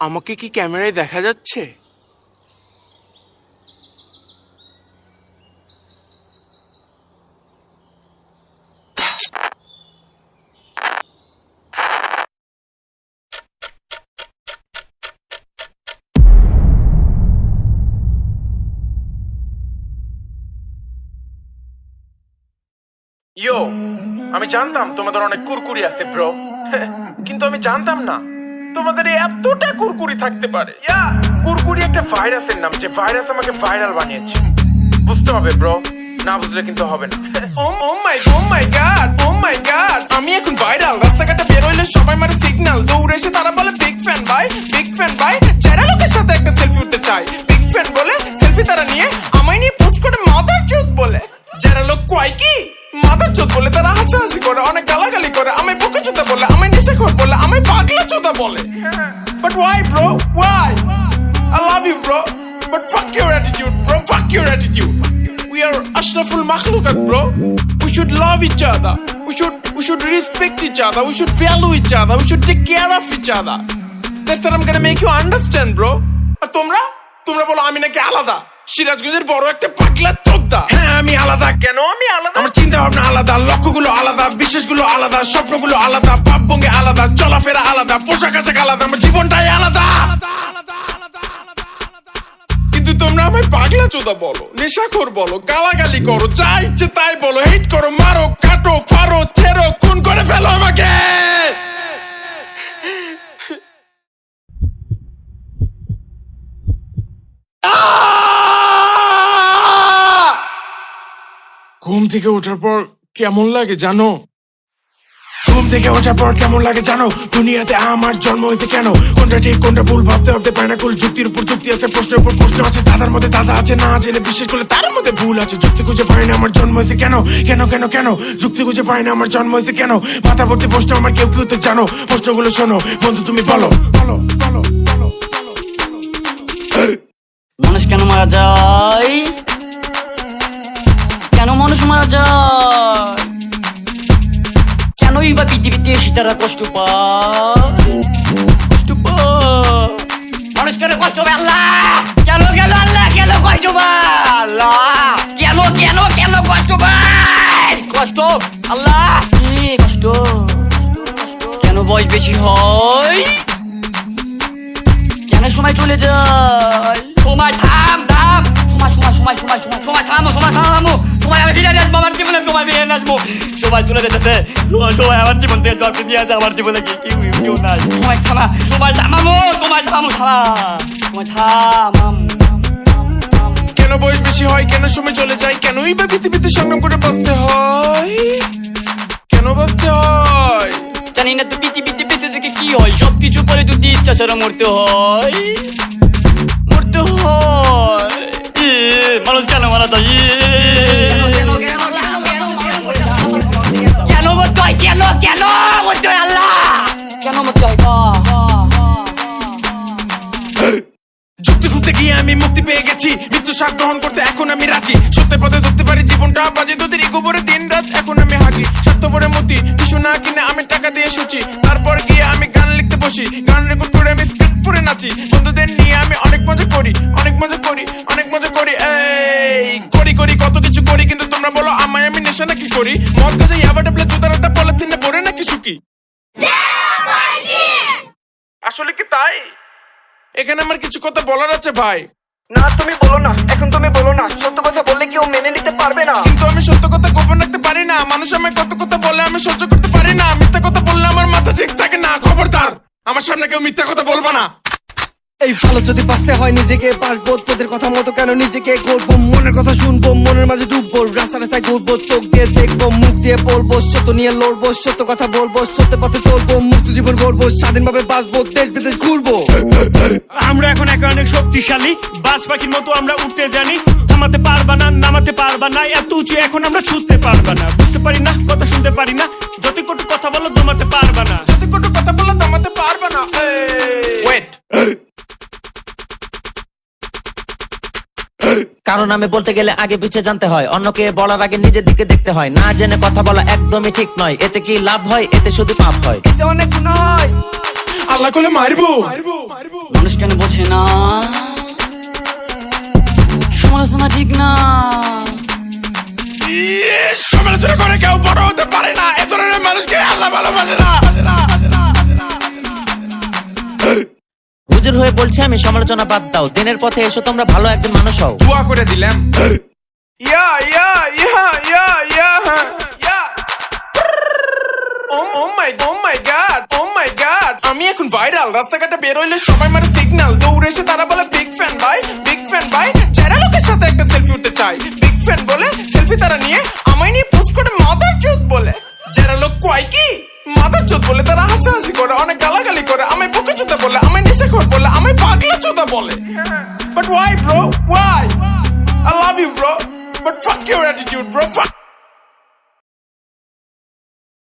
আমাকে কি ক্যামেরায় দেখা যাচ্ছে? ইয়ো, আমি জানতাম তোমাদের অনেক কুরকুরি আছে, ব্রো। কিন্তু আমি জানতাম না। তোমাদের এতটা কুরকুরি থাকতে পারে। কুরকুরি একটা ভাইরাসের নাম, যে ভাইরাস আমাকে ভাইরাল বানিয়েছে। বুঝতে হবে ব্রো না বুঝলে কিন্তু হবে না। ও my oh my god oh my god আমি এখন ভাইরাল রাস্তাঘাটে বের হইলে সবাই মারে সিগন্যাল দৌড়ে এসে তারা বলে বিগ ফ্যান ভাই বিগ ফ্যান ভাই। যারা লোকের সাথে একটা সেলফি উঠতে চাই বলে but why bro why I love you bro but fuck your attitude bro fuck your attitude we are ashraful makhlukat bro we should love each other we should we should respect each other we should value each other we should take care of each other that's what I'm gonna make you understand bro আর তোমরা তোমরা বলো আমি নাকি আলাদা সিরাজগঞ্জের বড় একটা পাগলা চোদ্দা হ্যাঁ আমি আলাদা কেন আমি ভাবনা আলাদা, লক্ষ্যগুলো আলাদা বিশেষগুলো আলাদা, স্বপ্নগুলো আলাদা ভাবভঙ্গি আলাদা, চলাফেরা আলাদা, পোশাক আশাক আলাদা, আমার জীবনটাই আলাদা। কিন্তু তোমরা পাগলা চোদা বলো, নেশাখোর বলো, গালাগালি করো, যা ইচ্ছে তাই বলো হিট করো, মারো, কাটো ফারো ছেড়ো, খুন করে ফেলো আমাকে। ঘুম থেকে ওঠার পর কেমন লাগে জানো? ঘুম থেকে ওঠার পর কেমন লাগে জানো? দুনিয়াতে আমার জন্ম হইতে কেন? কোনটা ঠিক, কোনটা ভুল ভাবতে ভাবতে পায় না কুল। যুক্তির উপর যুক্তি আছে, প্রশ্নের উপর প্রশ্ন আছে দাদার মধ্যে দাদা আছে, না জেনে বিশেষ করে তার মধ্যে ভুল আছে। যুক্তি খুঁজে পাই না আমার জন্ম হইতে কেন? কেন কেন কেন? যুক্তি খুঁজে পাই না আমার জন্ম হইতে কেন? মাথা ভর্তি প্রশ্ন আমার কেউ কেউ তো জানো। প্রশ্নগুলো শোনো। বন্ধু, তুমি বলো বলো বলো বলো। মানুষ কেন মারা যায়? মানুষ মারা যায় কেনই বা পৃথিবীতে কষ্ট পায়? কষ্ট পায়। কেন আল্লাহ, কেন কষ্ট পায়? আল্লাহ, কেন কেন কেন কষ্ট পায়? কষ্ট? আল্লাহ কষ্ট? কেন বয়স বেশি হয়? কেন সময় চলে যায়? সময় থাম। সময় সময় সময় সময় সময় সময় থামো সময় থামো। সময় আমি ফিরে আসব আমার জীবনে সময় ফিরে আসব সময় চলে যেতেছে সময় সময় আমার জীবন থেকে জব দিয়ে আছে আমার জীবনে কি কি কেউ নাই। সময় থামা সময় থামামো সময় থামো থামা। সময় থামাম। কেন বয়স বেশি হয় কেন সময় চলে যায় কেনই বা পৃথিবীতে সংগ্রাম করে বাঁচতে হয়? কেন বাঁচতে হয়? জানি না তো পৃথিবীতে বেঁচে থেকে কি হয় সবকিছু পরে যদি ইচ্ছা ছাড়া মরতে হয়। গ্রহণ করতে এখন আমি রাজি। সত্যের পথে ধরতে পারি জীবনটা বাজে। তোদের গোবরে দিন রাত এখন আমি হাঁটি। স্বার্থপরে মতি কিছু না কিনে আমি টাকা দিয়ে সুচি তারপর গিয়ে আমি গান লিখতে বসি। গান রেকর্ড করে আমি স্ক্রিপ্ট পরে নাচি। বন্ধুদের নিয়ে আমি অনেক মজা করি অনেক মজা করি অনেক মজা করি। এই করি করি কত কিছু করি কিন্তু তোমরা বলো আমায় আমি নেশা নাকি করি? মদ গাছে ইয়াবা টেবলে জুতারটা পলিথিনে পরে নাকি সুখী আসলে কি তাই? এখানে আমার কিছু কথা বলার আছে ভাই। না তুমি বলো না এখন তুমি বলো না সত্য কথা বললে কেউ মেনে নিতে পারবে না। কিন্তু আমি সত্য কথা গোপন রাখতে পারি না মানুষ আমায় কত কথা বলে আমি সহ্য করতে পারি না মিথ্যা কথা বললে আমার মাথা ঠিক থাকে না খবরদার। আমার সামনে কেউ মিথ্যা কথা বলবা না। এই ভালো যদি বাঁচতে হয় নিজেকে বাঁচবো তোদের কথা মতো কেন নিজেকে করব মনের কথা শুনব মনের মাঝে ডুববো রাস্তা রাস্তায় ঘুরবো চোখ দিয়ে দেখব মুখ দিয়ে বলব সত্য নিয়ে লড়বো সত্য কথা বলব সত্য পথে চলবো মুক্ত জীবন গড়বো স্বাধীনভাবে বাঁচবো দেশ বিদেশ ঘুরবো। আমরা এখন একে অনেক শক্তিশালী। বাস পাখির মতো আমরা উঠতে জানি। থামাতে পারবা না নামাতে পারবা না। এত উঁচু এখন আমরা ছুটতে পারবা না। বুঝতে পারি না কথা শুনতে পারি না। যত কটু কথা বলো দমাতে পারবা না। যদি কোনো কথা বললে থামাতে পারবে না। ওয়েট কারণ আমি বলতে গেলে আগে পিছে জানতে হয়। অন্যকে বলার আগে নিজের দিকে দেখতে হয়। না জেনে কথা বলা একদমই ঠিক নয়। এতে কি লাভ হয়? এতে শুধু পাপ হয়। এতে অনেক গুণ হয় আল্লাহ মারবো মারবো। মারবো। মানুষ কেন বোঝে না? সমালোচনা ঠিক না। সমালোচনা করে কেউ বড় হতে পারে না। এ ধরনের মানুষকে আল্লাহ ভালোবাসে না। হুজুর হয়ে বলছে আমি সমালোচনা বাদ দাও। দিনের পথে এসো তোমরা ভালো একজন মানুষ হও। দোয়া করে দিলাম। Yeah yeah yeah yeah yeah yeah. Oh oh my oh my god oh my god. আমি এখন ভাইরাল। রাস্তাঘাটে বের হইলে সবাই মারে ভাই যারা লোকের সাথে একটা সেলফি উঠতে চাই বিগ ফ্যান বলে সেলফি তারা নিয়ে আমায় নিয়ে পোস্ট করে মাদার চোদ বলে। যারা লোক কয় কি মাদার চোদ বলে, তারা হাসাহাসি করে, অনেক গালাগালি করে, আমায় বুকে চোদা বলে, আমায় নেশাখোর বলে, আমায় পাগলা চোদা বলে। But why bro why I love you bro but fuck your attitude bro. Fuck